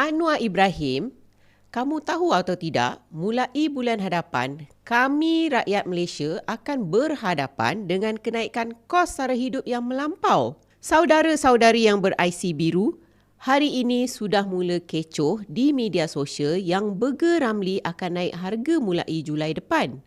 Anwar Ibrahim, kamu tahu atau tidak, mulai bulan hadapan, kami rakyat Malaysia akan berhadapan dengan kenaikan kos sara hidup yang melampau. Saudara-saudari yang ber-IC biru, hari ini sudah mula kecoh di media sosial yang Burger Ramli akan naik harga mulai Julai depan.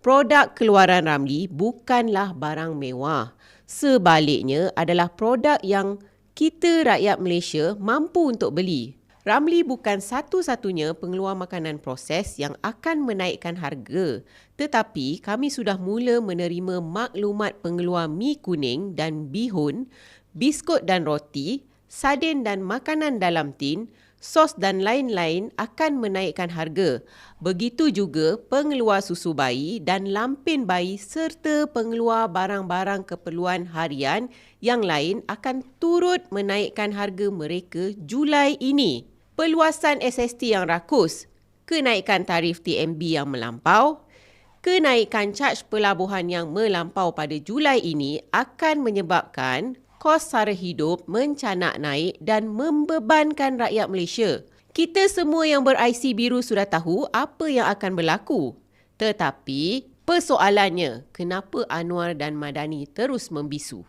Produk keluaran Ramli bukanlah barang mewah. Sebaliknya adalah produk yang kita rakyat Malaysia mampu untuk beli. Ramli bukan satu-satunya pengeluar makanan proses yang akan menaikkan harga. Tetapi kami sudah mula menerima maklumat pengeluar mi kuning dan bihun, biskut dan roti, sardin dan makanan dalam tin, sos dan lain-lain akan menaikkan harga. Begitu juga pengeluar susu bayi dan lampin bayi serta pengeluar barang-barang keperluan harian yang lain akan turut menaikkan harga mereka Julai ini peluasan SST yang rakus, kenaikan tarif TMB yang melampau, kenaikan caj pelabuhan yang melampau pada Julai ini akan menyebabkan kos sara hidup mencanak naik dan membebankan rakyat Malaysia. Kita semua yang ber-IC biru sudah tahu apa yang akan berlaku. Tetapi persoalannya, kenapa Anwar dan Madani terus membisu?